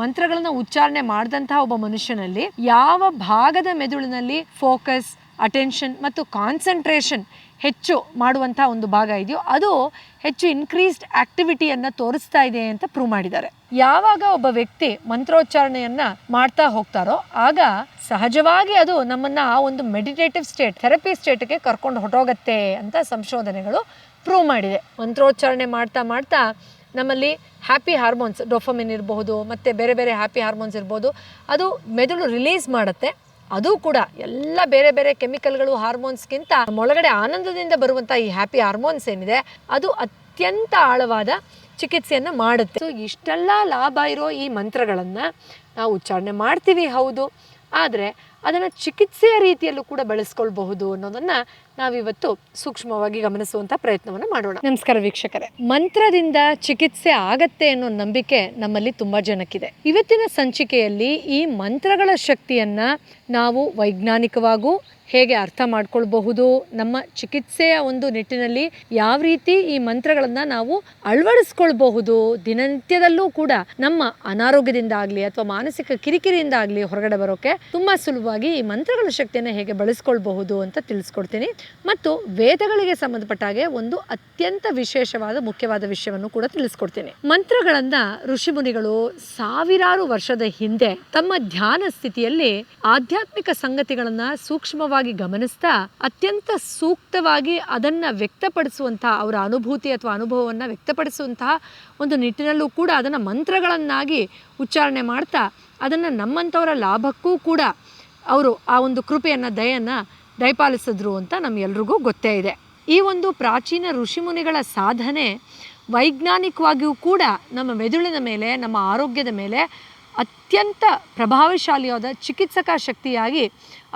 ಮಂತ್ರಗಳನ್ನ ಉಚ್ಚಾರಣೆ ಮಾಡಿದಂತಹ ಒಬ್ಬ ಮನುಷ್ಯನಲ್ಲಿ ಯಾವ ಭಾಗದ ಮೆದುಳಿನಲ್ಲಿ ಫೋಕಸ್, ಅಟೆನ್ಷನ್ ಮತ್ತು ಕಾನ್ಸಂಟ್ರೇಷನ್ ಹೆಚ್ಚು ಮಾಡುವಂಥ ಒಂದು ಭಾಗ ಇದೆಯೋ ಅದು ಹೆಚ್ಚು ಇನ್ಕ್ರೀಸ್ಡ್ ಆಕ್ಟಿವಿಟಿಯನ್ನು ತೋರಿಸ್ತಾ ಇದೆ ಅಂತ ಪ್ರೂವ್ ಮಾಡಿದ್ದಾರೆ. ಯಾವಾಗ ಒಬ್ಬ ವ್ಯಕ್ತಿ ಮಂತ್ರೋಚ್ಚಾರಣೆಯನ್ನು ಮಾಡ್ತಾ ಹೋಗ್ತಾರೋ ಆಗ ಸಹಜವಾಗಿ ಅದು ನಮ್ಮನ್ನ ಆ ಒಂದು ಮೆಡಿಟೇಟಿವ್ ಸ್ಟೇಟ್, ಥೆರಪಿ ಸ್ಟೇಟ್ಗೆ ಕರ್ಕೊಂಡು ಹೊರಟೋಗತ್ತೆ ಅಂತ ಸಂಶೋಧನೆಗಳು ಪ್ರೂವ್ ಮಾಡಿದೆ. ಮಂತ್ರೋಚ್ಚಾರಣೆ ಮಾಡ್ತಾ ಮಾಡ್ತಾ ನಮ್ಮಲ್ಲಿ ಹ್ಯಾಪಿ ಹಾರ್ಮೋನ್ಸ್ ಡೊಫಮಿನ್ ಇರಬಹುದು, ಮತ್ತು ಬೇರೆ ಬೇರೆ ಹ್ಯಾಪಿ ಹಾರ್ಮೋನ್ಸ್ ಇರ್ಬೋದು. ಅದು ಮೆದುಳು ರಿಲೀಸ್ ಮಾಡುತ್ತೆ. ಅದು ಕೂಡ ಎಲ್ಲ ಬೇರೆ ಬೇರೆ ಕೆಮಿಕಲ್ಗಳು ಹಾರ್ಮೋನ್ಸ್ಗಿಂತ ಒಳಗಡೆ ಆನಂದದಿಂದ ಬರುವಂಥ ಈ ಹ್ಯಾಪಿ ಹಾರ್ಮೋನ್ಸ್ ಏನಿದೆ, ಅದು ಅತ್ಯಂತ ಆಳವಾದ ಚಿಕಿತ್ಸೆಯನ್ನು ಮಾಡುತ್ತೆ. ಸೊ ಇಷ್ಟೆಲ್ಲ ಲಾಭ ಇರೋ ಈ ಮಂತ್ರಗಳನ್ನು ನಾವು ಉಚ್ಚಾರಣೆ ಮಾಡ್ತೀವಿ, ಹೌದು. ಆದರೆ ಅದನ್ನು ಚಿಕಿತ್ಸೆಯ ರೀತಿಯಲ್ಲೂ ಕೂಡ ಬಳಸ್ಕೊಳ್ಬಹುದು ಅನ್ನೋದನ್ನು ನಾವಿವತ್ತು ಸೂಕ್ಷ್ಮವಾಗಿ ಗಮನಿಸುವಂಥ ಪ್ರಯತ್ನವನ್ನು ಮಾಡೋಣ. ನಮಸ್ಕಾರ ವೀಕ್ಷಕರೇ. ಮಂತ್ರದಿಂದ ಚಿಕಿತ್ಸೆ ಆಗತ್ತೆ ಅನ್ನೋ ನಂಬಿಕೆ ನಮ್ಮಲ್ಲಿ ತುಂಬ ಜನಕ್ಕಿದೆ. ಇವತ್ತಿನ ಸಂಚಿಕೆಯಲ್ಲಿ ಈ ಮಂತ್ರಗಳ ಶಕ್ತಿಯನ್ನ ನಾವು ವೈಜ್ಞಾನಿಕವಾಗೂ ಹೇಗೆ ಅರ್ಥ ಮಾಡ್ಕೊಳ್ಬಹುದು, ನಮ್ಮ ಚಿಕಿತ್ಸೆಯ ಒಂದು ನಿಟ್ಟಿನಲ್ಲಿ ಯಾವ ರೀತಿ ಈ ಮಂತ್ರಗಳನ್ನು ನಾವು ಅಳವಡಿಸ್ಕೊಳ್ಬಹುದು, ದಿನನಿತ್ಯದಲ್ಲೂ ಕೂಡ ನಮ್ಮ ಅನಾರೋಗ್ಯದಿಂದ ಆಗಲಿ ಅಥವಾ ಮಾನಸಿಕ ಕಿರಿಕಿರಿಯಿಂದ ಆಗಲಿ ಹೊರಗಡೆ ಬರೋಕೆ ತುಂಬ ಸುಲಭವಾಗಿ ಈ ಮಂತ್ರಗಳ ಶಕ್ತಿಯನ್ನು ಹೇಗೆ ಬಳಸ್ಕೊಳ್ಬಹುದು ಅಂತ ತಿಳಿಸ್ಕೊಡ್ತೀನಿ. ಮತ್ತು ವೇದಗಳಿಗೆ ಸಂಬಂಧಪಟ್ಟ ಹಾಗೆ ಒಂದು ಅತ್ಯಂತ ವಿಶೇಷವಾದ ಮುಖ್ಯವಾದ ವಿಷಯವನ್ನು ಕೂಡ ತಿಳಿಸ್ಕೊಡ್ತೀನಿ. ಮಂತ್ರಗಳನ್ನ ಋಷಿಮುನಿಗಳು ಸಾವಿರಾರು ವರ್ಷದ ಹಿಂದೆ ತಮ್ಮ ಧ್ಯಾನ ಸ್ಥಿತಿಯಲ್ಲಿ ಆಧ್ಯಾತ್ಮಿಕ ಸಂಗತಿಗಳನ್ನು ಸೂಕ್ಷ್ಮವಾಗಿ ಗಮನಿಸ್ತಾ ಅತ್ಯಂತ ಸೂಕ್ತವಾಗಿ ಅದನ್ನ ವ್ಯಕ್ತಪಡಿಸುವಂತಹ ಅವರ ಅನುಭೂತಿ ಅಥವಾ ಅನುಭವವನ್ನ ವ್ಯಕ್ತಪಡಿಸುವಂತಹ ಒಂದು ನಿಟ್ಟಿನಲ್ಲೂ ಕೂಡ ಅದನ್ನ ಮಂತ್ರಗಳನ್ನಾಗಿ ಉಚ್ಚಾರಣೆ ಮಾಡ್ತಾ ಅದನ್ನ ನಮ್ಮಂಥವರ ಲಾಭಕ್ಕೂ ಕೂಡ ಅವರು ಆ ಒಂದು ಕೃಪೆಯನ್ನ ದಯನ್ನ ದಯಪಾಲಿಸಿದ್ರು ಅಂತ ನಮ್ಗೆಲ್ರಿಗೂ ಗೊತ್ತೇ ಇದೆ. ಈ ಒಂದು ಪ್ರಾಚೀನ ಋಷಿಮುನಿಗಳ ಸಾಧನೆ ವೈಜ್ಞಾನಿಕವಾಗಿಯೂ ಕೂಡ ನಮ್ಮ ಮೆದುಳಿನ ಮೇಲೆ, ನಮ್ಮ ಆರೋಗ್ಯದ ಮೇಲೆ ಅತ್ಯಂತ ಪ್ರಭಾವಶಾಲಿಯಾದ ಚಿಕಿತ್ಸಕ ಶಕ್ತಿಯಾಗಿ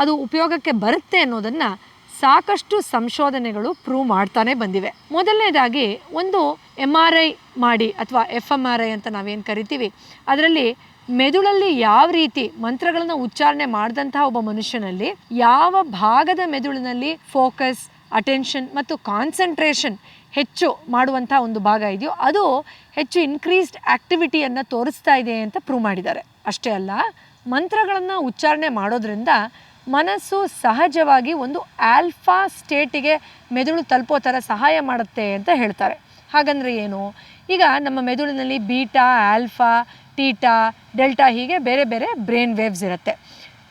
ಅದು ಉಪಯೋಗಕ್ಕೆ ಬರುತ್ತೆ ಅನ್ನೋದನ್ನು ಸಾಕಷ್ಟು ಸಂಶೋಧನೆಗಳು ಪ್ರೂವ್ ಮಾಡ್ತಾನೆ ಬಂದಿವೆ. ಮೊದಲನೇದಾಗಿ ಒಂದು ಎಂ ಆರ್ ಐ ಮಾಡಿ ಅಥವಾ ಎಫ್ ಎಂ ಆರ್ ಐ ಅಂತ ನಾವೇನು ಕರಿತೀವಿ, ಅದರಲ್ಲಿ ಮೆದುಳಲ್ಲಿ ಯಾವ ರೀತಿ ಮಂತ್ರಗಳನ್ನು ಉಚ್ಚಾರಣೆ ಮಾಡಿದಂತಹ ಒಬ್ಬ ಮನುಷ್ಯನಲ್ಲಿ ಯಾವ ಭಾಗದ ಮೆದುಳಿನಲ್ಲಿ ಫೋಕಸ್ ಅಟೆನ್ಷನ್ ಮತ್ತು ಕಾನ್ಸಂಟ್ರೇಷನ್ ಹೆಚ್ಚು ಮಾಡುವಂಥ ಒಂದು ಭಾಗ ಇದೆಯೋ, ಅದು ಹೆಚ್ಚು ಇನ್ಕ್ರೀಸ್ಡ್ ಆ್ಯಕ್ಟಿವಿಟಿಯನ್ನು ತೋರಿಸ್ತಾ ಇದೆ ಅಂತ ಪ್ರೂವ್ ಮಾಡಿದ್ದಾರೆ. ಅಷ್ಟೇ ಅಲ್ಲ, ಮಂತ್ರಗಳನ್ನು ಉಚ್ಚಾರಣೆ ಮಾಡೋದ್ರಿಂದ ಮನಸ್ಸು ಸಹಜವಾಗಿ ಒಂದು ಆಲ್ಫಾ ಸ್ಟೇಟಿಗೆ ಮೆದುಳು ತಲುಪೋ ಥರ ಸಹಾಯ ಮಾಡುತ್ತೆ ಅಂತ ಹೇಳ್ತಾರೆ. ಹಾಗಂದರೆ ಏನು? ಈಗ ನಮ್ಮ ಮೆದುಳಿನಲ್ಲಿ ಬೀಟಾ ಆಲ್ಫಾ ಟೀಟಾ ಡೆಲ್ಟಾ ಹೀಗೆ ಬೇರೆ ಬೇರೆ ಬ್ರೈನ್ ವೇವ್ಸ್ ಇರುತ್ತೆ.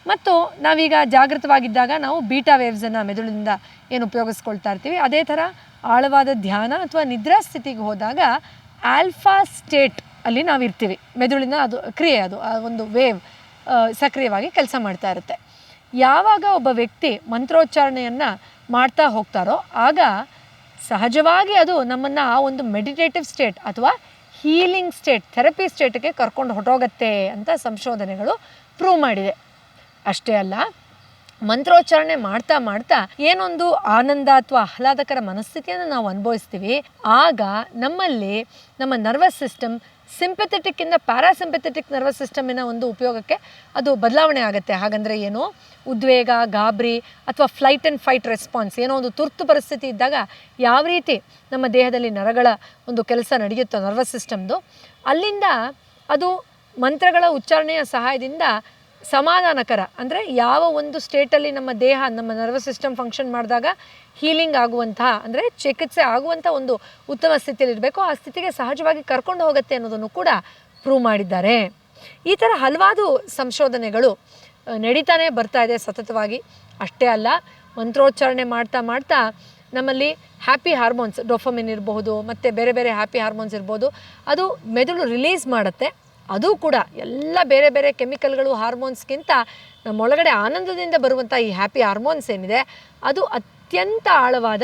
ಮತ್ತು ನಾವೀಗ ಜಾಗೃತವಾಗಿದ್ದಾಗ ನಾವು ಬೀಟಾ ವೇವ್ಸನ್ನು ಮೆದುಳಿನಿಂದ ಏನು ಉಪಯೋಗಿಸ್ಕೊಳ್ತಾ ಇರ್ತೀವಿ. ಅದೇ ಥರ ಆಳವಾದ ಧ್ಯಾನ ಅಥವಾ ನಿದ್ರಾ ಸ್ಥಿತಿಗೆ ಹೋದಾಗ ಆಲ್ಫಾ ಸ್ಟೇಟ್ ಅಲ್ಲಿ ನಾವು ಇರ್ತೀವಿ. ಮೆದುಳಿನ ಅದು ಕ್ರಿಯೆ ಅದು, ಆ ಒಂದು ವೇವ್ ಸಕ್ರಿಯವಾಗಿ ಕೆಲಸ ಮಾಡ್ತಾ ಇರುತ್ತೆ. ಯಾವಾಗ ಒಬ್ಬ ವ್ಯಕ್ತಿ ಮಂತ್ರೋಚ್ಚಾರಣೆಯನ್ನು ಮಾಡ್ತಾ ಹೋಗ್ತಾರೋ, ಆಗ ಸಹಜವಾಗಿ ಅದು ನಮ್ಮನ್ನು ಆ ಒಂದು ಮೆಡಿಟೇಟಿವ್ ಸ್ಟೇಟ್ ಅಥವಾ ಹೀಲಿಂಗ್ ಸ್ಟೇಟ್, ಥೆರಪಿ ಸ್ಟೇಟ್ಗೆ ಕರ್ಕೊಂಡು ಹೊರಟೋಗತ್ತೆ ಅಂತ ಸಂಶೋಧನೆಗಳು ಪ್ರೂವ್ ಮಾಡಿದೆ. ಅಷ್ಟೇ ಅಲ್ಲ ಮಂತ್ರೋಚ್ಚಾರಣೆ ಮಾಡ್ತಾ ಮಾಡ್ತಾ ಏನೊಂದು ಆನಂದ ಅಥವಾ ಆಹ್ಲಾದಕರ ಮನಸ್ಥಿತಿಯನ್ನು ನಾವು ಅನುಭವಿಸ್ತೀವಿ. ಆಗ ನಮ್ಮಲ್ಲಿ ನಮ್ಮ ನರ್ವಸ್ ಸಿಸ್ಟಮ್ ಸಿಂಪೆಥೆಟಿಕ್ಕಿಂದ ಪ್ಯಾರಾಸಿಂಪಥೆಟಿಕ್ ನರ್ವಸ್ ಸಿಸ್ಟಮಿನ ಒಂದು ಉಪಯೋಗಕ್ಕೆ ಅದು ಬದಲಾವಣೆ ಆಗುತ್ತೆ. ಹಾಗಂದ್ರೆ ಏನು? ಉದ್ವೇಗ, ಗಾಬರಿ ಅಥವಾ ಫ್ಲೈಟ್ ಆ್ಯಂಡ್ ಫೈಟ್ ರೆಸ್ಪಾನ್ಸ್ ಏನೋ ಒಂದು ತುರ್ತು ಪರಿಸ್ಥಿತಿ ಇದ್ದಾಗ ಯಾವ ರೀತಿ ನಮ್ಮ ದೇಹದಲ್ಲಿ ನರಗಳ ಒಂದು ಕೆಲಸ ನಡೆಯುತ್ತೋ ನರ್ವಸ್ ಸಿಸ್ಟಮ್ದು, ಅಲ್ಲಿಂದ ಅದು ಮಂತ್ರಗಳ ಉಚ್ಚಾರಣೆಯ ಸಹಾಯದಿಂದ ಸಮಾಧಾನಕರ. ಅಂದರೆ ಯಾವ ಒಂದು ಸ್ಟೇಟಲ್ಲಿ ನಮ್ಮ ದೇಹ, ನಮ್ಮ ನರ್ವಸ್ ಸಿಸ್ಟಮ್ ಫಂಕ್ಷನ್ ಮಾಡಿದಾಗ ಹೀಲಿಂಗ್ ಆಗುವಂತಹ, ಅಂದರೆ ಚಿಕಿತ್ಸೆ ಆಗುವಂಥ ಒಂದು ಉತ್ತಮ ಸ್ಥಿತಿಯಲ್ಲಿ ಇರಬೇಕು. ಆ ಸ್ಥಿತಿಗೆ ಸಹಜವಾಗಿ ಕರ್ಕೊಂಡು ಹೋಗುತ್ತೆ ಅನ್ನೋದನ್ನು ಕೂಡ ಪ್ರೂವ್ ಮಾಡಿದ್ದಾರೆ. ಈ ಥರ ಹಲವಾರು ಸಂಶೋಧನೆಗಳು ನಡೀತಾನೆ ಬರ್ತಾ ಇದೆ ಸತತವಾಗಿ. ಅಷ್ಟೇ ಅಲ್ಲ, ಮಂತ್ರೋಚ್ಚಾರಣೆ ಮಾಡ್ತಾ ಮಾಡ್ತಾ ನಮ್ಮಲ್ಲಿ ಹ್ಯಾಪಿ ಹಾರ್ಮೋನ್ಸ್ ಡೊಫಮಿನ್ ಇರಬಹುದು, ಮತ್ತು ಬೇರೆ ಬೇರೆ ಹ್ಯಾಪಿ ಹಾರ್ಮೋನ್ಸ್ ಇರ್ಬೋದು. ಅದು ಮೆದುಳು ರಿಲೀಸ್ ಮಾಡುತ್ತೆ. ಅದು ಕೂಡ ಎಲ್ಲ ಬೇರೆ ಬೇರೆ ಕೆಮಿಕಲ್ಗಳು, ಹಾರ್ಮೋನ್ಸ್ಗಿಂತ ನಮ್ಮೊಳಗಡೆ ಆನಂದದಿಂದ ಬರುವಂಥ ಈ ಹ್ಯಾಪಿ ಹಾರ್ಮೋನ್ಸ್ ಏನಿದೆ, ಅದು ಅತ್ಯಂತ ಆಳವಾದ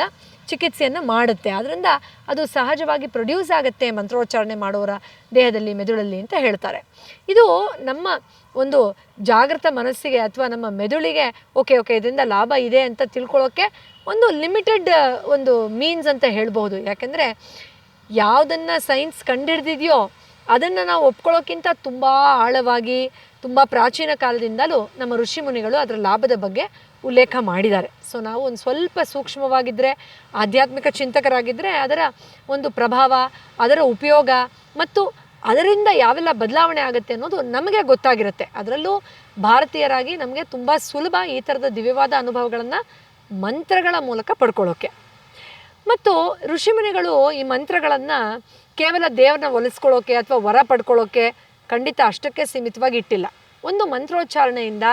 ಚಿಕಿತ್ಸೆಯನ್ನು ಮಾಡುತ್ತೆ. ಅದರಿಂದ ಅದು ಸಹಜವಾಗಿ ಪ್ರೊಡ್ಯೂಸ್ ಆಗುತ್ತೆ ಮಂತ್ರೋಚ್ಚಾರಣೆ ಮಾಡೋರ ದೇಹದಲ್ಲಿ, ಮೆದುಳಲ್ಲಿ ಅಂತ ಹೇಳ್ತಾರೆ. ಇದು ನಮ್ಮ ಒಂದು ಜಾಗೃತ ಮನಸ್ಸಿಗೆ ಅಥವಾ ನಮ್ಮ ಮೆದುಳಿಗೆ ಓಕೆ ಓಕೆ, ಇದರಿಂದ ಲಾಭ ಇದೆ ಅಂತ ತಿಳ್ಕೊಳ್ಳೋಕ್ಕೆ ಒಂದು ಲಿಮಿಟೆಡ್, ಒಂದು ಮೀನ್ಸ್ ಅಂತ ಹೇಳ್ಬೋದು ಯಾಕೆಂದರೆ ಯಾವುದನ್ನು ಸೈನ್ಸ್ ಕಂಡುಹಿಡ್ದಿದೆಯೋ ಅದನ್ನು ನಾವು ಒಪ್ಕೊಳ್ಳೋಕ್ಕಿಂತ ತುಂಬ ಆಳವಾಗಿ, ತುಂಬ ಪ್ರಾಚೀನ ಕಾಲದಿಂದಲೂ ನಮ್ಮ ಋಷಿ ಮುನಿಗಳು ಅದರ ಲಾಭದ ಬಗ್ಗೆ ಉಲ್ಲೇಖ ಮಾಡಿದ್ದಾರೆ. ಸೊ ನಾವು ಒಂದು ಸ್ವಲ್ಪ ಸೂಕ್ಷ್ಮವಾಗಿದ್ದರೆ ಆಧ್ಯಾತ್ಮಿಕ ಚಿಂತಕರಾಗಿದ್ದರೆ ಅದರ ಒಂದು ಪ್ರಭಾವ, ಅದರ ಉಪಯೋಗ ಮತ್ತು ಅದರಿಂದ ಯಾವೆಲ್ಲ ಬದಲಾವಣೆ ಆಗುತ್ತೆ ಅನ್ನೋದು ನಮಗೆ ಗೊತ್ತಾಗಿರುತ್ತೆ. ಅದರಲ್ಲೂ ಭಾರತೀಯರಾಗಿ ನಮಗೆ ತುಂಬ ಸುಲಭ ಈ ಥರದ ದಿವ್ಯವಾದ ಅನುಭವಗಳನ್ನು ಮಂತ್ರಗಳ ಮೂಲಕ ಪಡ್ಕೊಳ್ಳೋಕ್ಕೆ ಮತ್ತು ಋಷಿಮುನಿಗಳು ಈ ಮಂತ್ರಗಳನ್ನು ಕೇವಲ ದೇವ್ರನ್ನ ಒಲಿಸ್ಕೊಳ್ಳೋಕೆ ಅಥವಾ ವರ ಪಡ್ಕೊಳ್ಳೋಕೆ ಖಂಡಿತ ಅಷ್ಟಕ್ಕೆ ಸೀಮಿತವಾಗಿ ಇಟ್ಟಿಲ್ಲ. ಒಂದು ಮಂತ್ರೋಚ್ಚಾರಣೆಯಿಂದ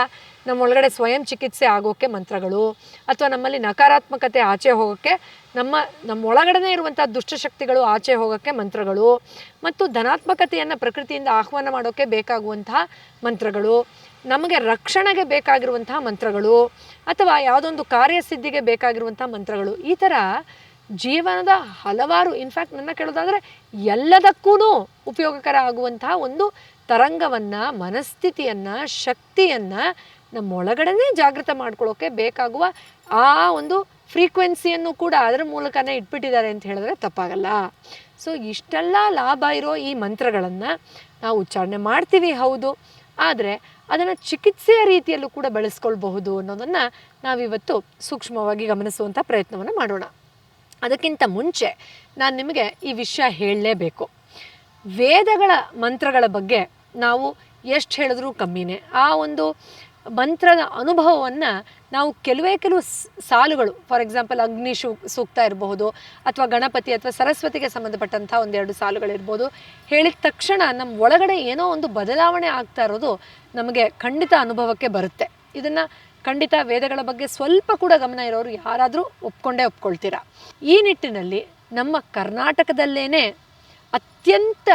ನಮ್ಮೊಳಗಡೆ ಸ್ವಯಂ ಚಿಕಿತ್ಸೆ ಆಗೋಕ್ಕೆ ಮಂತ್ರಗಳು ಅಥವಾ ನಮ್ಮಲ್ಲಿ ನಕಾರಾತ್ಮಕತೆ ಆಚೆ ಹೋಗೋಕ್ಕೆ ನಮ್ಮ ನಮ್ಮ ಒಳಗಡೆ ಇರುವಂಥ ದುಷ್ಟಶಕ್ತಿಗಳು ಆಚೆ ಹೋಗೋಕ್ಕೆ ಮಂತ್ರಗಳು ಮತ್ತು ಧನಾತ್ಮಕತೆಯನ್ನು ಪ್ರಕೃತಿಯಿಂದ ಆಹ್ವಾನ ಮಾಡೋಕ್ಕೆ ಬೇಕಾಗುವಂತಹ ಮಂತ್ರಗಳು, ನಮಗೆ ರಕ್ಷಣೆಗೆ ಬೇಕಾಗಿರುವಂತಹ ಮಂತ್ರಗಳು ಅಥವಾ ಯಾವುದೊಂದು ಕಾರ್ಯಸಿದ್ಧಿಗೆ ಬೇಕಾಗಿರುವಂಥ ಮಂತ್ರಗಳು ಈ ಥರ ಜೀವನದ ಹಲವಾರು ಇನ್ಫ್ಯಾಕ್ಟ್ ನನ್ನ ಕೇಳೋದಾದರೆ ಎಲ್ಲದಕ್ಕೂ ಉಪಯೋಗಕರ ಆಗುವಂತಹ ಒಂದು ತರಂಗವನ್ನು, ಮನಸ್ಥಿತಿಯನ್ನು, ಶಕ್ತಿಯನ್ನು ನಮ್ಮ ಒಳಗಡೆನೇ ಜಾಗೃತ ಮಾಡ್ಕೊಳ್ಳೋಕೆ ಬೇಕಾಗುವ ಆ ಒಂದು ಫ್ರೀಕ್ವೆನ್ಸಿಯನ್ನು ಕೂಡ ಅದರ ಮೂಲಕನೇ ಇಟ್ಬಿಟ್ಟಿದ್ದಾರೆ ಅಂತ ಹೇಳಿದ್ರೆ ತಪ್ಪಾಗಲ್ಲ. ಸೊ ಇಷ್ಟೆಲ್ಲ ಲಾಭ ಇರೋ ಈ ಮಂತ್ರಗಳನ್ನು ನಾವು ಉಚ್ಚಾರಣೆ ಮಾಡ್ತೀವಿ, ಹೌದು. ಆದರೆ ಅದನ್ನು ಚಿಕಿತ್ಸೆಯ ರೀತಿಯಲ್ಲೂ ಕೂಡ ಬಳಸ್ಕೊಳ್ಬಹುದು ಅನ್ನೋದನ್ನು ನಾವಿವತ್ತು ಸೂಕ್ಷ್ಮವಾಗಿ ಗಮನಿಸುವಂಥ ಪ್ರಯತ್ನವನ್ನು ಮಾಡೋಣ. ಅದಕ್ಕಿಂತ ಮುಂಚೆ ನಾನು ನಿಮಗೆ ಈ ವಿಷಯ ಹೇಳಲೇಬೇಕು. ವೇದಗಳ ಮಂತ್ರಗಳ ಬಗ್ಗೆ ನಾವು ಎಷ್ಟು ಹೇಳಿದ್ರೂ ಕಮ್ಮಿನೇ. ಆ ಒಂದು ಮಂತ್ರದ ಅನುಭವವನ್ನು ನಾವು ಕೆಲವೇ ಕೆಲವು ಸಾಲುಗಳು, ಫಾರ್ ಎಕ್ಸಾಂಪಲ್ ಅಗ್ನಿ ಶೂ, ಸೂಕ್ತ ಇರಬಹುದು, ಅಥವಾ ಗಣಪತಿ, ಅಥವಾ ಸರಸ್ವತಿಗೆ ಸಂಬಂಧಪಟ್ಟಂಥ ಒಂದೆರಡು ಸಾಲುಗಳಿರ್ಬೋದು ಹೇಳಿದ ತಕ್ಷಣ ನಮ್ಮ ಒಳಗಡೆ ಏನೋ ಒಂದು ಬದಲಾವಣೆ ಆಗ್ತಾ ಇರೋದು ನಮಗೆ ಖಂಡಿತ ಅನುಭವಕ್ಕೆ ಬರುತ್ತೆ. ಇದನ್ನು ಖಂಡಿತ ವೇದಗಳ ಬಗ್ಗೆ ಸ್ವಲ್ಪ ಕೂಡ ಗಮನ ಇರೋರು ಯಾರಾದರೂ ಒಪ್ಕೊಂಡೇ ಒಪ್ಕೊಳ್ತೀರಾ? ಈ ನಿಟ್ಟಿನಲ್ಲಿ ನಮ್ಮ ಕರ್ನಾಟಕದಲ್ಲೇ ಅತ್ಯಂತ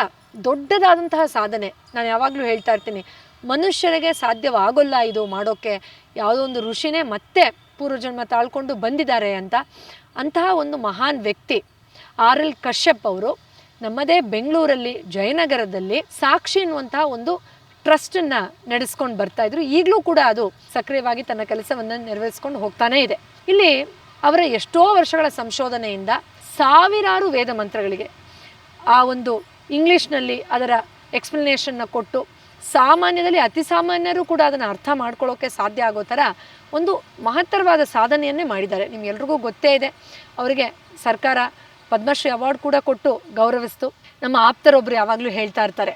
ದೊಡ್ಡದಾದಂತಹ ಸಾಧನೆ ನಾನು ಯಾವಾಗಲೂ ಹೇಳ್ತಾ ಇರ್ತೀನಿ. ಮನುಷ್ಯನಿಗೆ ಸಾಧ್ಯವಾಗೋಲ್ಲ ಇದು ಮಾಡೋಕ್ಕೆ. ಯಾವುದೋ ಒಂದು ಋಷಿನೇ ಮತ್ತೆ ಪೂರ್ವಜನ್ಮ ತಾಳ್ಕೊಂಡು ಬಂದಿದ್ದಾರೆ ಅಂತ. ಅಂತಹ ಒಂದು ಮಹಾನ್ ವ್ಯಕ್ತಿ ಆರ್ ಎಲ್ ಕಶ್ಯಪ್ ಅವರು ನಮ್ಮದೇ ಬೆಂಗಳೂರಲ್ಲಿ, ಜಯನಗರದಲ್ಲಿ ಸಾಕ್ಷಿ ಎನ್ನುವಂತಹ ಒಂದು ಟ್ರಸ್ಟನ್ನು ನಡೆಸ್ಕೊಂಡು ಬರ್ತಾ ಇದ್ರು. ಈಗಲೂ ಕೂಡ ಅದು ಸಕ್ರಿಯವಾಗಿ ತನ್ನ ಕೆಲಸವನ್ನು ನೆರವೇರಿಸ್ಕೊಂಡು ಹೋಗ್ತಾನೇ ಇದೆ. ಇಲ್ಲಿ ಅವರ ಎಷ್ಟೋ ವರ್ಷಗಳ ಸಂಶೋಧನೆಯಿಂದ ಸಾವಿರಾರು ವೇದ ಮಂತ್ರಗಳಿಗೆ ಆ ಒಂದು ಇಂಗ್ಲೀಷ್ನಲ್ಲಿ ಅದರ ಎಕ್ಸ್ಪ್ಲನೇಷನ್ನ ಕೊಟ್ಟು ಸಾಮಾನ್ಯದಲ್ಲಿ ಅತಿ ಸಾಮಾನ್ಯರು ಕೂಡ ಅದನ್ನು ಅರ್ಥ ಮಾಡ್ಕೊಳ್ಳೋಕ್ಕೆ ಸಾಧ್ಯ ಆಗೋ ಥರ ಒಂದು ಮಹತ್ತರವಾದ ಸಾಧನೆಯನ್ನೇ ಮಾಡಿದ್ದಾರೆ. ನಿಮ್ಗೆಲ್ರಿಗೂ ಗೊತ್ತೇ ಇದೆ. ಅವರಿಗೆ ಸರ್ಕಾರ ಪದ್ಮಶ್ರೀ ಅವಾರ್ಡ್ ಕೂಡ ಕೊಟ್ಟು ಗೌರವಿಸ್ತು. ನಮ್ಮ ಆಪ್ತರೊಬ್ಬರು ಯಾವಾಗಲೂ ಹೇಳ್ತಾ ಇರ್ತಾರೆ.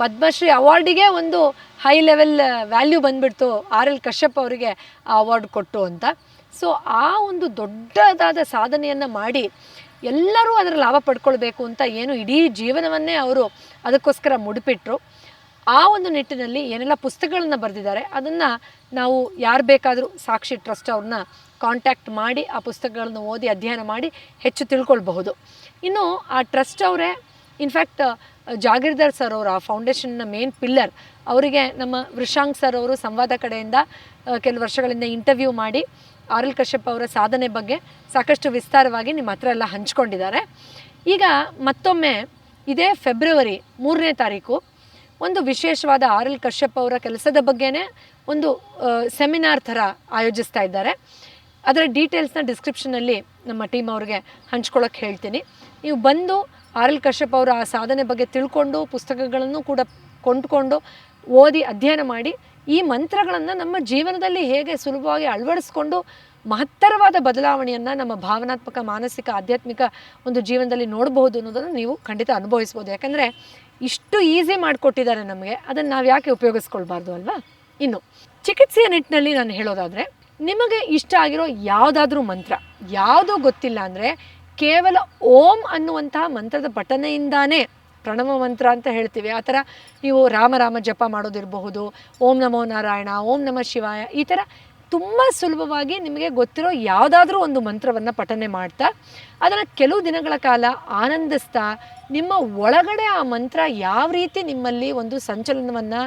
ಪದ್ಮಶ್ರೀ ಅವಾರ್ಡಿಗೆ ಒಂದು ಹೈ ಲೆವೆಲ್ ವ್ಯಾಲ್ಯೂ ಬಂದ್ಬಿಡ್ತು ಆರ್ ಎಲ್ ಕಶ್ಯಪ್ ಅವರಿಗೆ ಆ ಅವಾರ್ಡ್ ಕೊಟ್ಟು ಅಂತ. ಸೊ ಆ ಒಂದು ದೊಡ್ಡದಾದ ಸಾಧನೆಯನ್ನು ಮಾಡಿ ಎಲ್ಲರೂ ಅದರ ಲಾಭ ಪಡ್ಕೊಳ್ಬೇಕು ಅಂತ ಏನು ಇಡೀ ಜೀವನವನ್ನೇ ಅವರು ಅದಕ್ಕೋಸ್ಕರ ಮುಡಿಪಿಟ್ರು. ಆ ಒಂದು ನಿಟ್ಟಿನಲ್ಲಿ ಏನೆಲ್ಲ ಪುಸ್ತಕಗಳನ್ನು ಬರೆದಿದ್ದಾರೆ ಅದನ್ನು ನಾವು ಯಾರು ಬೇಕಾದರೂ ಸಾಕ್ಷಿ ಟ್ರಸ್ಟ್ ಅವ್ರನ್ನ ಕಾಂಟ್ಯಾಕ್ಟ್ ಮಾಡಿ ಆ ಪುಸ್ತಕಗಳನ್ನು ಓದಿ ಅಧ್ಯಯನ ಮಾಡಿ ಹೆಚ್ಚು ತಿಳ್ಕೊಳ್ಬಹುದು. ಇನ್ನು ಆ ಟ್ರಸ್ಟ್ ಅವರೇ ಇನ್ಫ್ಯಾಕ್ಟ್ ಜಾಗೀರ್ದಾರ್ ಸರ್ ಅವರು, ಆ ಫೌಂಡೇಶನ್ನ ಮೇನ್ ಪಿಲ್ಲರ್ ಅವರಿಗೆ ನಮ್ಮ ವೃಷಾಂಗ್ ಸರ್ ಅವರು ಸಂವಾದ ಕಡೆಯಿಂದ ಕೆಲವು ವರ್ಷಗಳಿಂದ ಇಂಟರ್ವ್ಯೂ ಮಾಡಿ, ಆರ್ ಎಲ್ ಕಶ್ಯಪ್ ಅವರ ಸಾಧನೆ ಬಗ್ಗೆ ಸಾಕಷ್ಟು ವಿಸ್ತಾರವಾಗಿ ನಿಮ್ಮ ಹತ್ರ ಎಲ್ಲ ಹಂಚ್ಕೊಂಡಿದ್ದಾರೆ. ಈಗ ಮತ್ತೊಮ್ಮೆ ಇದೇ ಫೆಬ್ರವರಿ ಮೂರನೇ ತಾರೀಕು, ಒಂದು ವಿಶೇಷವಾದ ಆರ್ ಎಲ್ ಕಶ್ಯಪ್ ಅವರ ಕೆಲಸದ ಬಗ್ಗೆನೇ ಒಂದು ಸೆಮಿನಾರ್ ಥರ ಆಯೋಜಿಸ್ತಾ ಇದ್ದಾರೆ. ಅದರ ಡೀಟೇಲ್ಸ್ನ ಡಿಸ್ಕ್ರಿಪ್ಷನಲ್ಲಿ ನಮ್ಮ ಟೀಮ್ ಅವ್ರಿಗೆ ಹಂಚ್ಕೊಳ್ಳೋಕೆ ಹೇಳ್ತೀನಿ. ನೀವು ಬಂದು ಆರ್ ಎಲ್ ಕಶ್ಯಪ್ ಅವರು ಆ ಸಾಧನೆ ಬಗ್ಗೆ ತಿಳ್ಕೊಂಡು ಪುಸ್ತಕಗಳನ್ನು ಕೂಡ ಕೊಂಡ್ಕೊಂಡು ಓದಿ ಅಧ್ಯಯನ ಮಾಡಿ ಈ ಮಂತ್ರಗಳನ್ನು ನಮ್ಮ ಜೀವನದಲ್ಲಿ ಹೇಗೆ ಸುಲಭವಾಗಿ ಅಳವಡಿಸ್ಕೊಂಡು ಮಹತ್ತರವಾದ ಬದಲಾವಣೆಯನ್ನು ನಮ್ಮ ಭಾವನಾತ್ಮಕ, ಮಾನಸಿಕ, ಆಧ್ಯಾತ್ಮಿಕ ಒಂದು ಜೀವನದಲ್ಲಿ ನೋಡಬಹುದು ಅನ್ನೋದನ್ನು ನೀವು ಖಂಡಿತ ಅನುಭವಿಸ್ಬೋದು. ಯಾಕಂದರೆ ಇಷ್ಟು ಈಸಿ ಮಾಡಿಕೊಟ್ಟಿದ್ದಾರೆ ನಮಗೆ, ಅದನ್ನು ನಾವು ಯಾಕೆ ಉಪಯೋಗಿಸ್ಕೊಳ್ಬಾರ್ದು ಅಲ್ವಾ? ಇನ್ನು, ಚಿಕಿತ್ಸೆಯ ನಿಟ್ಟಿನಲ್ಲಿ ನಾನು ಹೇಳೋದಾದರೆ, ನಿಮಗೆ ಇಷ್ಟ ಆಗಿರೋ ಯಾವುದಾದ್ರೂ ಮಂತ್ರ, ಯಾವುದೂ ಗೊತ್ತಿಲ್ಲ ಅಂದರೆ ಕೇವಲ ಓಂ ಅನ್ನುವಂತಹ ಮಂತ್ರದ ಪಠನೆಯಿಂದಾನೇ ಪ್ರಣವ ಮಂತ್ರ ಅಂತ ಹೇಳ್ತೀವಿ. ಆ ಥರ ನೀವು ರಾಮ ಜಪ ಮಾಡೋದಿರಬಹುದು, ಓಂ ನಮೋ ನಾರಾಯಣ, ಓಂ ನಮ ಶಿವಾಯ ಈ ಥರ ತುಂಬ ಸುಲಭವಾಗಿ ನಿಮಗೆ ಗೊತ್ತಿರೋ ಯಾವುದಾದ್ರೂ ಒಂದು ಮಂತ್ರವನ್ನು ಪಠನೆ ಮಾಡ್ತಾ ಅದನ್ನು ಕೆಲವು ದಿನಗಳ ಕಾಲ ಆನಂದಿಸ್ತಾ, ನಿಮ್ಮ ಒಳಗಡೆ ಆ ಮಂತ್ರ ಯಾವ ರೀತಿ ನಿಮ್ಮಲ್ಲಿ ಒಂದು ಸಂಚಲನವನ್ನು,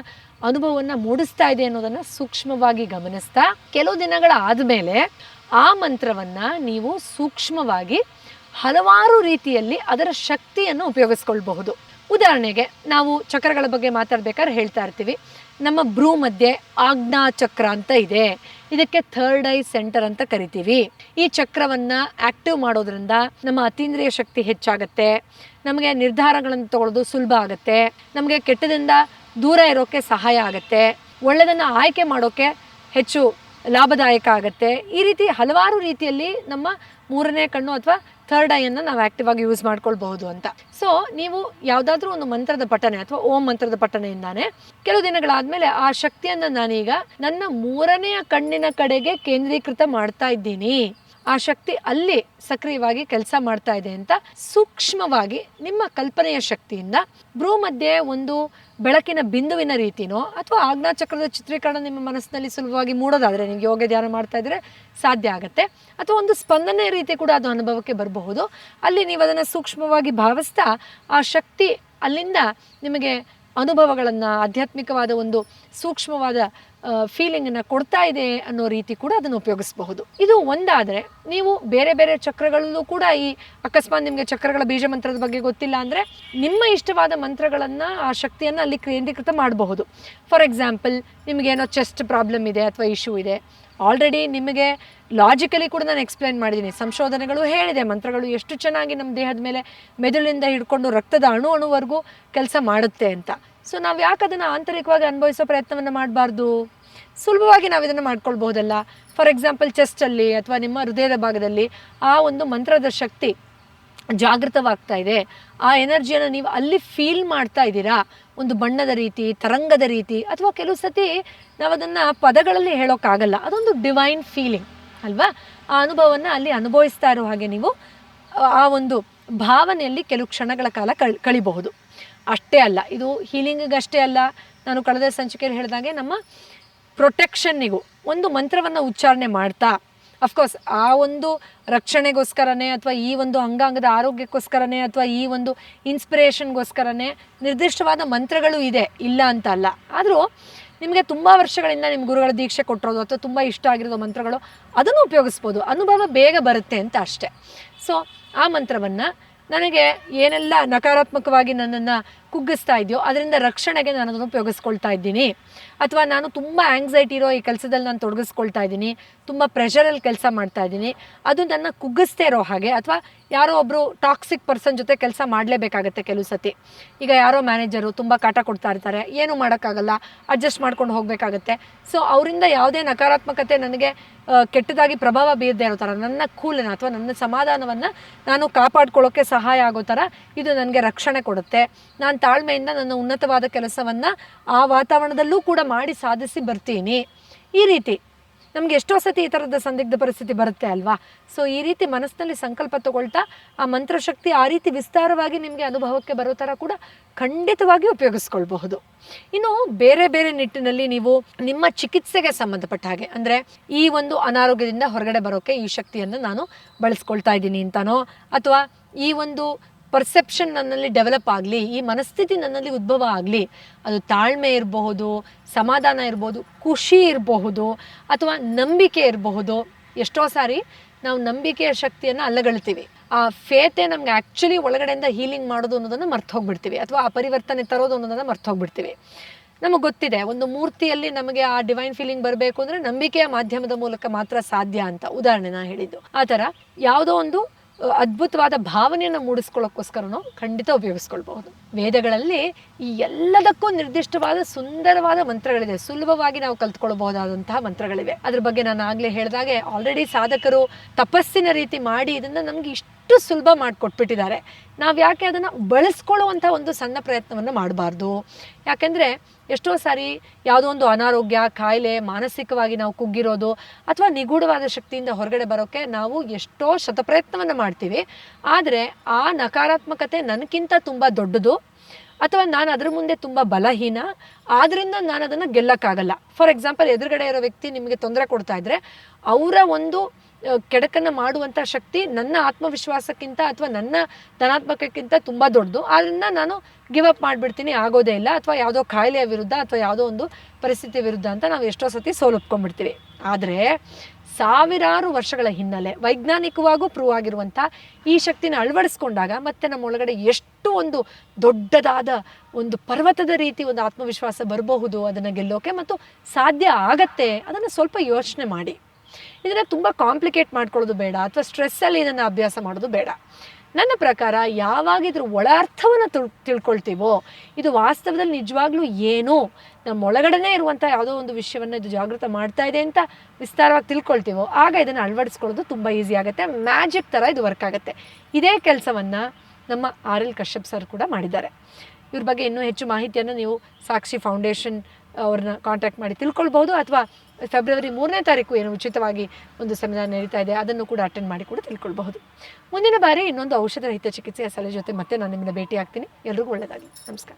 ಅನುಭವವನ್ನು ಮೂಡಿಸ್ತಾ ಇದೆ ಅನ್ನೋದನ್ನು ಸೂಕ್ಷ್ಮವಾಗಿ ಗಮನಿಸ್ತಾ, ಕೆಲವು ದಿನಗಳ ಆದಮೇಲೆ ಆ ಮಂತ್ರವನ್ನು ನೀವು ಸೂಕ್ಷ್ಮವಾಗಿ ಹಲವಾರು ರೀತಿಯಲ್ಲಿ ಅದರ ಶಕ್ತಿಯನ್ನು ಉಪಯೋಗಿಸ್ಕೊಳ್ಬಹುದು. ಉದಾಹರಣೆಗೆ, ನಾವು ಚಕ್ರಗಳ ಬಗ್ಗೆ ಮಾತಾಡ್ಬೇಕಾದ್ರೆ ಹೇಳ್ತಾ ಇರ್ತೀವಿ. ನಮ್ಮ ಬ್ರೂ ಮಧ್ಯೆ ಆಜ್ಞಾ ಚಕ್ರ ಅಂತ ಇದೆ. ಇದಕ್ಕೆ ಥರ್ಡ್ ಐ ಸೆಂಟರ್ ಅಂತ ಕರಿತೀವಿ. ಈ ಚಕ್ರವನ್ನು ಆಕ್ಟಿವ್ ಮಾಡೋದ್ರಿಂದ ನಮ್ಮ ಅತೀಂದ್ರಿಯ ಶಕ್ತಿ ಹೆಚ್ಚಾಗತ್ತೆ. ನಮಗೆ ನಿರ್ಧಾರಗಳನ್ನು ತಗೊಳ್ಳೋದು ಸುಲಭ ಆಗುತ್ತೆ. ನಮಗೆ ಕೆಟ್ಟದಿಂದ ದೂರ ಇರೋಕ್ಕೆ ಸಹಾಯ ಆಗುತ್ತೆ. ಒಳ್ಳೆಯದನ್ನು ಆಯ್ಕೆ ಮಾಡೋಕ್ಕೆ ಹೆಚ್ಚು ಲಾಭದಾಯಕ ಆಗುತ್ತೆ. ಈ ರೀತಿ ಹಲವಾರು ರೀತಿಯಲ್ಲಿ ನಮ್ಮ ಮೂರನೇ ಕಣ್ಣು ಅಥವಾ ಥರ್ಡ್ ಐಯನ್ನು ನಾವು ಆ್ಯಕ್ಟಿವ್ ಆಗಿ ಯೂಸ್ ಮಾಡ್ಕೊಳ್ಬಹುದು ಅಂತ. ಸೊ ನೀವು ಯಾವುದಾದ್ರೂ ಒಂದು ಮಂತ್ರದ ಪಠನೆ ಅಥವಾ ಓಂ ಮಂತ್ರದ ಪಠನೆಯಿಂದಾನೆ ಕೆಲವು ದಿನಗಳಾದಮೇಲೆ ಆ ಶಕ್ತಿಯನ್ನು ನಾನೀಗ ನನ್ನ ಮೂರನೆಯ ಕಣ್ಣಿನ ಕಡೆಗೆ ಕೇಂದ್ರೀಕೃತ ಮಾಡ್ತಾ ಇದ್ದೀನಿ. ಆ ಶಕ್ತಿ ಅಲ್ಲಿ ಸಕ್ರಿಯವಾಗಿ ಕೆಲಸ ಮಾಡ್ತಾ ಇದೆ ಅಂತ ಸೂಕ್ಷ್ಮವಾಗಿ ನಿಮ್ಮ ಕಲ್ಪನೆಯ ಶಕ್ತಿಯಿಂದ ಭ್ರೂ ಮಧ್ಯೆ ಒಂದು ಬೆಳಕಿನ ಬಿಂದುವಿನ ರೀತಿನೋ ಅಥವಾ ಆಜ್ಞಾ ಚಕ್ರದ ಚಿತ್ರೀಕರಣ ನಿಮ್ಮ ಮನಸ್ಸಿನಲ್ಲಿ ಸುಲಭವಾಗಿ ಮೂಡೋದಾದರೆ ನೀವು ಯೋಗ ಧ್ಯಾನ ಮಾಡ್ತಾ ಇದ್ರೆ ಸಾಧ್ಯ ಆಗುತ್ತೆ. ಅಥವಾ ಒಂದು ಸ್ಪಂದನೆ ರೀತಿ ಕೂಡ ಅದು ಅನುಭವಕ್ಕೆ ಬರಬಹುದು. ಅಲ್ಲಿ ನೀವು ಅದನ್ನು ಸೂಕ್ಷ್ಮವಾಗಿ ಭಾವಿಸ್ತಾ ಆ ಶಕ್ತಿ ಅಲ್ಲಿಂದ ನಿಮಗೆ ಅನುಭವಗಳನ್ನು, ಆಧ್ಯಾತ್ಮಿಕವಾದ ಒಂದು ಸೂಕ್ಷ್ಮವಾದ ಫೀಲಿಂಗನ್ನು ಕೊಡ್ತಾ ಇದೆ ಅನ್ನೋ ರೀತಿ ಕೂಡ ಅದನ್ನು ಉಪಯೋಗಿಸಬಹುದು. ಇದು ಒಂದಾದರೆ, ನೀವು ಬೇರೆ ಬೇರೆ ಚಕ್ರಗಳಲ್ಲೂ ಕೂಡ ಈ ಅಕಸ್ಮಾತ್ ನಿಮಗೆ ಚಕ್ರಗಳ ಬೀಜ ಮಂತ್ರದ ಬಗ್ಗೆ ಗೊತ್ತಿಲ್ಲ ಅಂದರೆ, ನಿಮ್ಮ ಇಷ್ಟವಾದ ಮಂತ್ರಗಳನ್ನು, ಆ ಶಕ್ತಿಯನ್ನು ಅಲ್ಲಿ ಕೇಂದ್ರೀಕೃತ ಮಾಡಬಹುದು. ಫಾರ್ ಎಕ್ಸಾಂಪಲ್ ನಿಮಗೇನೋ ಚೆಸ್ಟ್ ಪ್ರಾಬ್ಲಮ್ ಇದೆ ಅಥವಾ ಇಶ್ಯೂ ಇದೆ. ಆಲ್ರೆಡಿ ನಿಮಗೆ ಲಾಜಿಕಲಿ ಕೂಡ ನಾನು ಎಕ್ಸ್ಪ್ಲೈನ್ ಮಾಡಿದ್ದೀನಿ ಸಂಶೋಧನೆಗಳು ಹೇಳಿದೆ, ಮಂತ್ರಗಳು ಎಷ್ಟು ಚೆನ್ನಾಗಿ ನಮ್ಮ ದೇಹದ ಮೇಲೆ ಮೆದುಳಿಂದ ಹಿಡ್ಕೊಂಡು ರಕ್ತದ ಅಣು ಅಣುವರೆಗೂ ಕೆಲಸ ಮಾಡುತ್ತೆ ಅಂತ. ಸೊ ನಾವು ಯಾಕೆ ಅದನ್ನು ಆಂತರಿಕವಾಗಿ ಅನುಭವಿಸೋ ಪ್ರಯತ್ನವನ್ನು ಮಾಡಬಾರ್ದು? ಸುಲಭವಾಗಿ ನಾವು ಇದನ್ನು ಮಾಡ್ಕೊಳ್ಬಹುದಲ್ಲ? ಫಾರ್ ಎಕ್ಸಾಂಪಲ್ ಚೆಸ್ಟಲ್ಲಿ ಅಥವಾ ನಿಮ್ಮ ಹೃದಯದ ಭಾಗದಲ್ಲಿ ಆ ಒಂದು ಮಂತ್ರದ ಶಕ್ತಿ ಜಾಗೃತವಾಗ್ತಾ ಇದೆ. ಆ ಎನರ್ಜಿಯನ್ನು ನೀವು ಅಲ್ಲಿ ಫೀಲ್ ಮಾಡ್ತಾ ಇದ್ದೀರಾ? ಒಂದು ಬಣ್ಣದ ರೀತಿ, ತರಂಗದ ರೀತಿ ಅಥವಾ ಕೆಲವು ಸತಿ ನಾವು ಅದನ್ನು ಪದಗಳಲ್ಲಿ ಹೇಳೋಕ್ಕಾಗಲ್ಲ. ಅದೊಂದು ಡಿವೈನ್ ಫೀಲಿಂಗ್ ಅಲ್ವಾ? ಆ ಅನುಭವವನ್ನು ಅಲ್ಲಿ ಅನುಭವಿಸ್ತಾ ಇರೋ ಹಾಗೆ ನೀವು, ಆ ಒಂದು ಭಾವನೆಯಲ್ಲಿ ಕೆಲವು ಕ್ಷಣಗಳ ಕಾಲ ಕಳ್, ಕಳಿಬಹುದು. ಅಷ್ಟೇ ಅಲ್ಲ, ಇದು ಹೀಲಿಂಗಿಗಷ್ಟೇ ಅಲ್ಲ. ನಾನು ಕಳೆದ ಸಂಚಿಕೆಯಲ್ಲಿ ಹೇಳಿದಾಗೆ ನಮ್ಮ ಪ್ರೊಟೆಕ್ಷನ್ನಿಗೂ ಒಂದು ಮಂತ್ರವನ್ನು ಉಚ್ಚಾರಣೆ ಮಾಡ್ತಾ ಅಫ್ಕೋರ್ಸ್ ಆ ಒಂದು ರಕ್ಷಣೆಗೋಸ್ಕರನೇ ಅಥವಾ ಈ ಒಂದು ಅಂಗಾಂಗದ ಆರೋಗ್ಯಕ್ಕೋಸ್ಕರನೇ ಅಥವಾ ಈ ಒಂದು ಇನ್ಸ್ಪಿರೇಷನ್ಗೋಸ್ಕರನೇ ನಿರ್ದಿಷ್ಟವಾದ ಮಂತ್ರಗಳು ಇದೆ, ಇಲ್ಲ ಅಂತ ಅಲ್ಲ. ಆದರೂ ನಿಮಗೆ ತುಂಬ ವರ್ಷಗಳಿಂದ ನಿಮ್ಮ ಗುರುಗಳ ದೀಕ್ಷೆ ಕೊಟ್ಟಿರೋದು ಅಥವಾ ತುಂಬ ಇಷ್ಟ ಆಗಿರೋದು ಮಂತ್ರಗಳು, ಅದನ್ನು ಉಪಯೋಗಿಸ್ಬೋದು. ಅನುಭವ ಬೇಗ ಬರುತ್ತೆ ಅಂತ ಅಷ್ಟೆ. ಸೊ ಆ ಮಂತ್ರವನ್ನು ನನಗೆ ಏನೆಲ್ಲ ನಕಾರಾತ್ಮಕವಾಗಿ ನನ್ನನ್ನು ಕುಗ್ಗಿಸ್ತಾ ಇದೆಯೋ, ಅದರಿಂದ ರಕ್ಷಣೆಗೆ ನಾನು ಅದನ್ನು ಉಪಯೋಗಿಸ್ಕೊಳ್ತಾ ಇದ್ದೀನಿ. ಅಥವಾ ನಾನು ತುಂಬ ಆ್ಯಂಗ್ಸೈಟಿ ಇರೋ ಈ ಕೆಲಸದಲ್ಲಿ ನಾನು ತೊಡಗಿಸ್ಕೊಳ್ತಾ ಇದ್ದೀನಿ, ತುಂಬ ಪ್ರೆಷರಲ್ಲಿ ಕೆಲಸ ಮಾಡ್ತಾ ಇದ್ದೀನಿ, ಅದು ನನ್ನ ಕುಗ್ಗಿಸ್ತೇ ಇರೋ ಹಾಗೆ, ಅಥವಾ ಯಾರೋ ಒಬ್ಬರು ಟಾಕ್ಸಿಕ್ ಪರ್ಸನ್ ಜೊತೆ ಕೆಲಸ ಮಾಡಲೇಬೇಕಾಗತ್ತೆ ಕೆಲವು ಸತಿ. ಈಗ ಯಾರೋ ಮ್ಯಾನೇಜರು ತುಂಬ ಕಾಟ ಕೊಡ್ತಾ ಇರ್ತಾರೆ, ಏನು ಮಾಡೋಕ್ಕಾಗಲ್ಲ ಅಡ್ಜಸ್ಟ್ ಮಾಡ್ಕೊಂಡು ಹೋಗಬೇಕಾಗತ್ತೆ. ಸೊ ಅವರಿಂದ ಯಾವುದೇ ನಕಾರಾತ್ಮಕತೆ ನನಗೆ ಕೆಟ್ಟದಾಗಿ ಪ್ರಭಾವ ಬೀರದೇ ಇರೋ ಥರ, ನನ್ನ ಕೂಲನ್ನು ಅಥವಾ ನನ್ನ ಸಮಾಧಾನವನ್ನು ನಾನು ಕಾಪಾಡ್ಕೊಳ್ಳೋಕ್ಕೆ ಸಹಾಯ ಆಗೋ ಥರ ಇದು ನನಗೆ ರಕ್ಷಣೆ ಕೊಡುತ್ತೆ. ನಾನು ತಾಳ್ಮೆಯಿಂದ ನನ್ನ ಉನ್ನತವಾದ ಕೆಲಸವನ್ನು ಆ ವಾತಾವರಣದಲ್ಲೂ ಕೂಡ ಮಾಡಿ ಸಾಧಿಸಿ ಬರ್ತೀನಿ. ಈ ರೀತಿ ನಮ್ಗೆ ಎಷ್ಟೋ ಸತಿ ಈ ಥರದ ಸಂದಿಗ್ಧ ಪರಿಸ್ಥಿತಿ ಬರುತ್ತೆ ಅಲ್ವಾ? ಸೊ ಈ ರೀತಿ ಮನಸ್ಸಿನಲ್ಲಿ ಸಂಕಲ್ಪ ತಗೊಳ್ತಾ ಆ ಮಂತ್ರಶಕ್ತಿ ಆ ರೀತಿ ವಿಸ್ತಾರವಾಗಿ ನಿಮಗೆ ಅನುಭವಕ್ಕೆ ಬರೋ ಥರ ಕೂಡ ಖಂಡಿತವಾಗಿ ಉಪಯೋಗಿಸ್ಕೊಳ್ಬಹುದು. ಇನ್ನು ಬೇರೆ ಬೇರೆ ನಿಟ್ಟಿನಲ್ಲಿ ನೀವು ನಿಮ್ಮ ಚಿಕಿತ್ಸೆಗೆ ಸಂಬಂಧಪಟ್ಟ ಹಾಗೆ, ಅಂದರೆ ಈ ಒಂದು ಅನಾರೋಗ್ಯದಿಂದ ಹೊರಗಡೆ ಬರೋಕ್ಕೆ ಈ ಶಕ್ತಿಯನ್ನು ನಾನು ಬಳಸ್ಕೊಳ್ತಾ ಇದ್ದೀನಿ ಅಂತನೋ, ಅಥವಾ ಈ ಒಂದು ಪರ್ಸೆಪ್ಷನ್ ನನ್ನಲ್ಲಿ ಡೆವಲಪ್ ಆಗಲಿ, ಈ ಮನಸ್ಥಿತಿ ನನ್ನಲ್ಲಿ ಉದ್ಭವ ಆಗಲಿ, ಅದು ತಾಳ್ಮೆ ಇರಬಹುದು, ಸಮಾಧಾನ ಇರ್ಬೋದು ಖುಷಿ ಇರಬಹುದು, ಅಥವಾ ನಂಬಿಕೆ ಇರಬಹುದು, ಎಷ್ಟೋ ಸಾರಿ ನಾವು ನಂಬಿಕೆಯ ಶಕ್ತಿಯನ್ನು ಅಲ್ಲಗಳ್ತೀವಿ. ಆ ಫೇತೆ ನಮ್ಗೆ ಆ್ಯಕ್ಚುಲಿ ಒಳಗಡೆಯಿಂದ ಹೀಲಿಂಗ್ ಮಾಡೋದು ಅನ್ನೋದನ್ನು ಮರ್ತು ಹೋಗ್ಬಿಡ್ತೀವಿ, ಅಥವಾ ಆ ಪರಿವರ್ತನೆ ತರೋದು ಅನ್ನೋದನ್ನು ಮರ್ತು ಹೋಗ್ಬಿಡ್ತೀವಿ. ನಮಗೆ ಗೊತ್ತಿದೆ, ಒಂದು ಮೂರ್ತಿಯಲ್ಲಿ ನಮಗೆ ಆ ಡಿವೈನ್ ಫೀಲಿಂಗ್ ಬರಬೇಕು ಅಂದರೆ ನಂಬಿಕೆಯ ಮಾಧ್ಯಮದ ಮೂಲಕ ಮಾತ್ರ ಸಾಧ್ಯ ಅಂತ, ಉದಾಹರಣೆ ನಾನು ಹೇಳಿದ್ದು. ಆ ಥರ ಯಾವುದೋ ಒಂದು ಅದ್ಭುತವಾದ ಭಾವನೆಯನ್ನು ಮೂಡಿಸ್ಕೊಳ್ಳೋಕ್ಕೋಸ್ಕರನೂ ಖಂಡಿತ ಉಪಯೋಗಿಸ್ಕೊಳ್ಬಹುದು. ವೇದಗಳಲ್ಲಿ ಈ ಎಲ್ಲದಕ್ಕೂ ನಿರ್ದಿಷ್ಟವಾದ ಸುಂದರವಾದ ಮಂತ್ರಗಳಿದೆ. ಸುಲಭವಾಗಿ ನಾವು ಕಲ್ತ್ಕೊಳ್ಬಹುದಾದಂತಹ ಮಂತ್ರಗಳಿವೆ. ಅದ್ರ ಬಗ್ಗೆ ನಾನು ಆಗಲೇ ಹೇಳಿದಾಗೆ ಆಲ್ರೆಡಿ ಸಾಧಕರು ತಪಸ್ಸಿನ ರೀತಿ ಮಾಡಿ ಇದನ್ನು ನಮಗೆ ಇಷ್ಟು ಸುಲಭ ಮಾಡಿಕೊಟ್ಬಿಟ್ಟಿದ್ದಾರೆ. ನಾವು ಯಾಕೆ ಅದನ್ನು ಬಳಸ್ಕೊಳ್ಳುವಂಥ ಒಂದು ಸಣ್ಣ ಪ್ರಯತ್ನವನ್ನು ಮಾಡಬಾರ್ದು? ಯಾಕೆಂದರೆ ಎಷ್ಟೋ ಸಾರಿ ಯಾವುದೋ ಒಂದು ಅನಾರೋಗ್ಯ, ಕಾಯಿಲೆ, ಮಾನಸಿಕವಾಗಿ ನಾವು ಕುಗ್ಗಿರೋದು ಅಥವಾ ನಿಗೂಢವಾದ ಶಕ್ತಿಯಿಂದ ಹೊರಗಡೆ ಬರೋಕ್ಕೆ ನಾವು ಎಷ್ಟೋ ಶತಪ್ರಯತ್ನವನ್ನು ಮಾಡ್ತೀವಿ. ಆದರೆ ಆ ನಕಾರಾತ್ಮಕತೆ ನನಗಿಂತ ತುಂಬ ದೊಡ್ಡದು ಅಥವಾ ನಾನು ಅದ್ರ ಮುಂದೆ ತುಂಬ ಬಲಹೀನ. ಆದ್ದರಿಂದ ನಾನು ಅದನ್ನು ಗೆಲ್ಲಕ್ಕಾಗಲ್ಲ. ಫಾರ್ ಎಕ್ಸಾಂಪಲ್ ಎದುರುಗಡೆ ಇರೋ ವ್ಯಕ್ತಿ ನಿಮಗೆ ತೊಂದರೆ ಕೊಡ್ತಾ ಇದ್ದರೆ ಅವರ ಒಂದು ಕೆಡಕನ್ನ ಮಾಡುವಂಥ ಶಕ್ತಿ ನನ್ನ ಆತ್ಮವಿಶ್ವಾಸಕ್ಕಿಂತ ಅಥವಾ ನನ್ನ ಧನಾತ್ಮಕಕ್ಕಿಂತ ತುಂಬ ದೊಡ್ಡದು. ಆದ್ರಿಂದ ನಾನು ಗಿವ್ ಅಪ್ ಮಾಡಿಬಿಡ್ತೀನಿ, ಆಗೋದೇ ಇಲ್ಲ. ಅಥವಾ ಯಾವುದೋ ಕಾಯಿಲೆಯ ವಿರುದ್ಧ ಅಥವಾ ಯಾವುದೋ ಒಂದು ಪರಿಸ್ಥಿತಿ ವಿರುದ್ಧ ಅಂತ ನಾವು ಎಷ್ಟೋ ಸತಿ ಸೋಲುಪ್ಕೊಂಡ್ಬಿಡ್ತೀವಿ ಆದರೆ ಸಾವಿರಾರು ವರ್ಷಗಳ ಹಿನ್ನೆಲೆ ವೈಜ್ಞಾನಿಕವಾಗೂ ಪ್ರೂವ್ ಆಗಿರುವಂಥ ಈ ಶಕ್ತಿನ ಅಳವಡಿಸ್ಕೊಂಡಾಗ ಮತ್ತೆ ನಮ್ಮ ಒಳಗಡೆ ಎಷ್ಟು ಒಂದು ದೊಡ್ಡದಾದ ಒಂದು ಪರ್ವತದ ರೀತಿ ಒಂದು ಆತ್ಮವಿಶ್ವಾಸ ಬರಬಹುದು ಅದನ್ನು ಗೆಲ್ಲೋಕೆ ಮತ್ತು ಸಾಧ್ಯ ಆಗತ್ತೆ, ಅದನ್ನು ಸ್ವಲ್ಪ ಯೋಚನೆ ಮಾಡಿ. ಇದನ್ನು ತುಂಬ ಕಾಂಪ್ಲಿಕೇಟ್ ಮಾಡ್ಕೊಳ್ಳೋದು ಬೇಡ ಅಥವಾ ಸ್ಟ್ರೆಸ್ಸಲ್ಲಿ ಇದನ್ನು ಅಭ್ಯಾಸ ಮಾಡೋದು ಬೇಡ. ನನ್ನ ಪ್ರಕಾರ ಯಾವಾಗ ಇದ್ರ ಒಳ ಅರ್ಥವನ್ನು ತಿಳ್, ತಿಳ್ಕೊಳ್ತೀವೋ, ಇದು ವಾಸ್ತವದಲ್ಲಿ ನಿಜವಾಗ್ಲೂ ಏನು ನಮ್ಮ ಒಳಗಡೆನೇ ಇರುವಂಥ ಯಾವುದೋ ಒಂದು ವಿಷಯವನ್ನು ಇದು ಜಾಗೃತ ಮಾಡ್ತಾ ಇದೆ ಅಂತ ವಿಸ್ತಾರವಾಗಿ ತಿಳ್ಕೊಳ್ತೀವೋ, ಆಗ ಇದನ್ನು ಅಳವಡಿಸ್ಕೊಳ್ಳೋದು ತುಂಬ ಈಸಿ ಆಗುತ್ತೆ. ಮ್ಯಾಜಿಕ್ ಥರ ಇದು ವರ್ಕ್ ಆಗುತ್ತೆ. ಇದೇ ಕೆಲಸವನ್ನು ನಮ್ಮ ಆರ್ ಎಲ್ ಕಶ್ಯಪ್ ಸರ್ ಕೂಡ ಮಾಡಿದ್ದಾರೆ. ಇವ್ರ ಬಗ್ಗೆ ಇನ್ನೂ ಹೆಚ್ಚು ಮಾಹಿತಿಯನ್ನು ನೀವು ಸಾಕ್ಷಿ ಫೌಂಡೇಶನ್ ಅವ್ರನ್ನ ಕಾಂಟ್ಯಾಕ್ಟ್ ಮಾಡಿ ತಿಳ್ಕೊಳ್ಬೋದು ಅಥವಾ ಫೆಬ್ರವರಿ ಮೂರನೇ ತಾರೀಕು ಏನು ಉಚಿತವಾಗಿ ಒಂದು ಸೆಮಿನಾರ್ ನಡೀತಾ ಇದೆ, ಅದನ್ನು ಕೂಡ ಅಟೆಂಡ್ ಮಾಡಿ ಕೂಡ ತಿಳ್ಕೊಳ್ಬಹುದು. ಮುಂದಿನ ಬಾರಿ ಇನ್ನೊಂದು ಔಷಧ ರಹಿತ ಚಿಕಿತ್ಸೆಯ ಸಲಹೆ ಜೊತೆ ಮತ್ತೆ ನಾನು ನಿಮ್ಮನ್ನ ಭೇಟಿ ಆಗ್ತೀನಿ ಎಲ್ರಿಗೂ ಒಳ್ಳೆಯದಾಗಲಿ ನಮಸ್ಕಾರ.